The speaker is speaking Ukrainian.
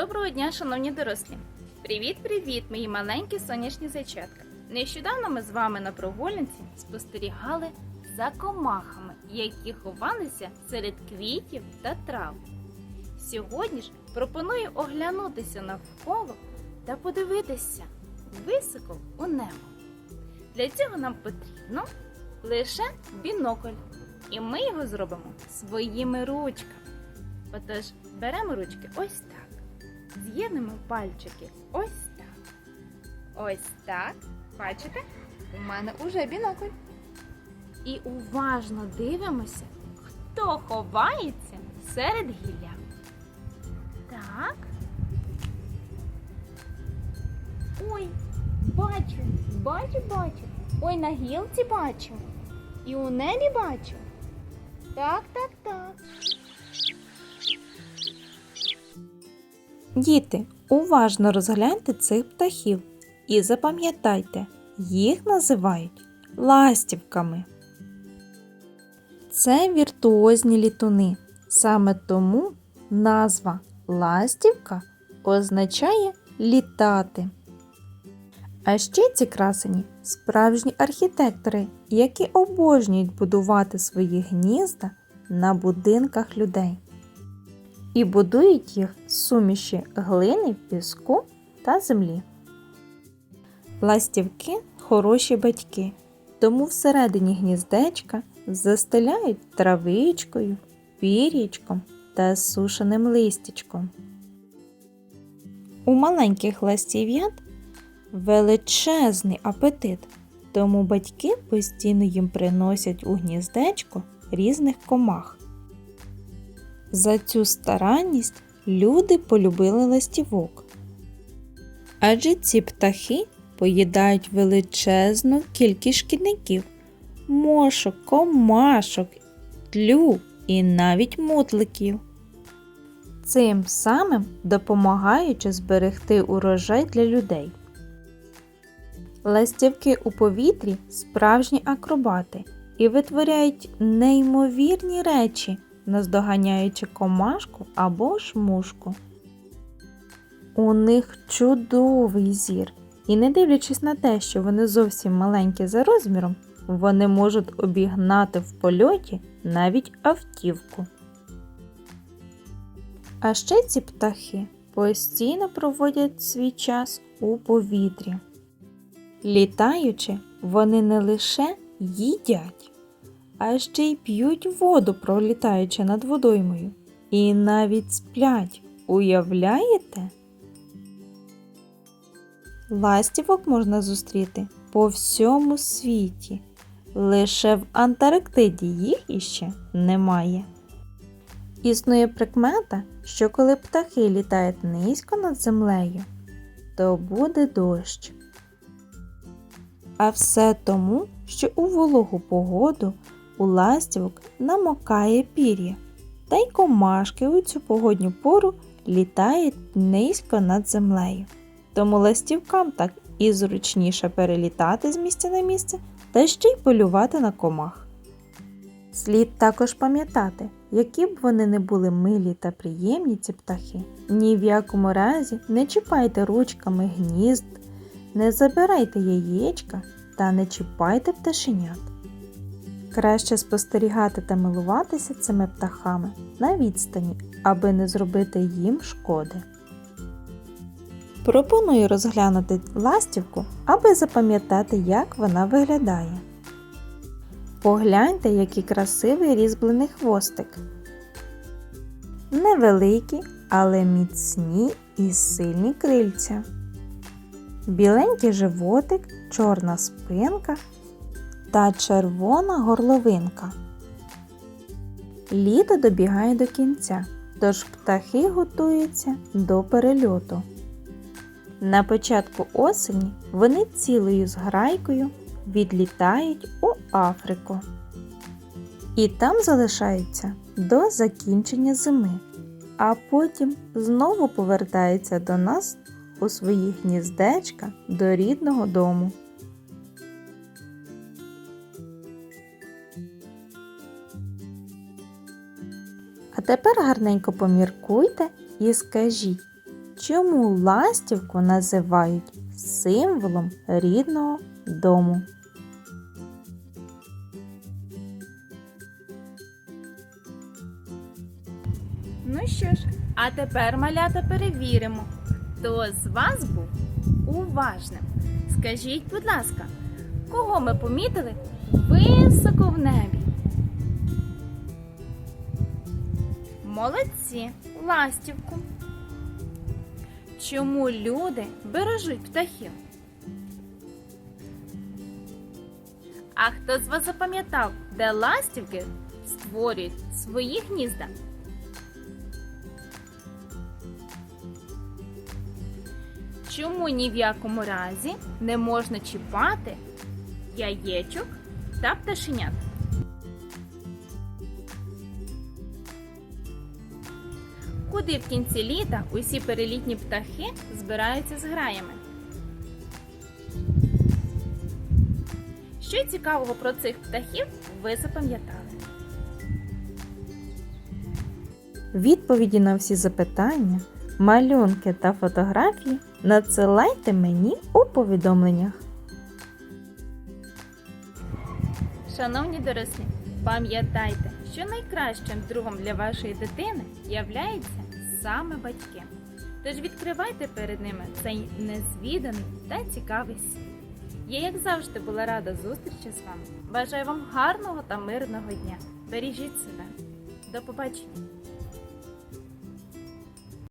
Доброго дня, шановні дорослі! Привіт-привіт, мої маленькі сонячні зайчатка! Нещодавно ми з вами на прогулянці спостерігали за комахами, які ховалися серед квітів та трав. Сьогодні ж пропоную оглянутися навколо та подивитися високо у небо. Для цього нам потрібно лише бінокль, і ми його зробимо своїми ручками. Отож, беремо ручки ось так. З'єднуємо пальчики ось так. Ось так. Бачите? У мене уже бінокль. І уважно дивимося, хто ховається серед гілля. Так. Ой, бачу, бачу, бачу. Ой, на гілці бачу. І у небі бачу. Так, так, так. Діти, уважно розгляньте цих птахів і запам'ятайте, їх називають ластівками. Це віртуозні літуни. Саме тому назва ластівка означає літати. А ще ці красені справжні архітектори, які обожнюють будувати свої гнізда на будинках людей і будують їх з суміші глини, піску та землі. Ластівки хороші батьки, тому всередині гніздечка застеляють травичкою, пір'ячком та сушеним листячком. У маленьких ластів'ят величезний апетит, тому батьки постійно їм приносять у гніздечко різних комах. За цю старанність люди полюбили ластівок. Адже ці птахи поїдають величезну кількість шкідників, мошок, комашок, тлю і навіть мутликів. Цим самим допомагаючи зберегти урожай для людей. Ластівки у повітрі справжні акробати і витворяють неймовірні речі, наздоганяючи комашку або ж мушку. У них чудовий зір, і не дивлячись на те, що вони зовсім маленькі за розміром, вони можуть обігнати в польоті навіть автівку. А ще ці птахи постійно проводять свій час у повітрі. Літаючи, вони не лише їдять, а ще й п'ють воду, пролітаючи над водоймою. І навіть сплять. Уявляєте? Ластівок можна зустріти по всьому світі. Лише в Антарктиді їх іще немає. Існує прикмета, що коли птахи літають низько над землею, то буде дощ. А все тому, що у вологу погоду у ластівок намокає пір'я, та й комашки у цю погодню пору літають низько над землею. Тому ластівкам так і зручніше перелітати з місця на місце та ще й полювати на комах. Слід також пам'ятати, які б вони не були милі та приємні ці птахи, ні в якому разі не чіпайте ручками гнізд, не забирайте яєчка та не чіпайте пташенят. Краще спостерігати та милуватися цими птахами на відстані, аби не зробити їм шкоди. Пропоную розглянути ластівку, аби запам'ятати, як вона виглядає. Погляньте, який красивий різьблений хвостик. Невеликі, але міцні і сильні крильця. Біленький животик, чорна спинка та червона горловинка. Літо добігає до кінця, тож птахи готуються до перельоту. На початку осені вони цілою зграйкою відлітають у Африку. І там залишаються до закінчення зими, а потім знову повертаються до нас у свої гніздечка до рідного дому. Тепер гарненько поміркуйте і скажіть, чому ластівку називають символом рідного дому? Ну що ж, а тепер, малята, перевіримо, хто з вас був уважним. Скажіть, будь ласка, кого ми помітили високо в небі? Молодці, ластівку. Чому люди бережуть птахів? А хто з вас запам'ятав, де ластівки створюють свої гнізда? Чому ні в якому разі не можна чіпати яєчок та пташенят? Куди в кінці літа усі перелітні птахи збираються з граями? Що цікавого про цих птахів ви запам'ятали? Відповіді на всі запитання, малюнки та фотографії надсилайте мені у повідомленнях. Шановні дорослі, пам'ятайте, що найкращим другом для вашої дитини являються саме батьки. Тож відкривайте перед ними цей незвіданий та цікавий світ. Я, як завжди, була рада зустрічі з вами. Бажаю вам гарного та мирного дня. Бережіть себе. До побачення!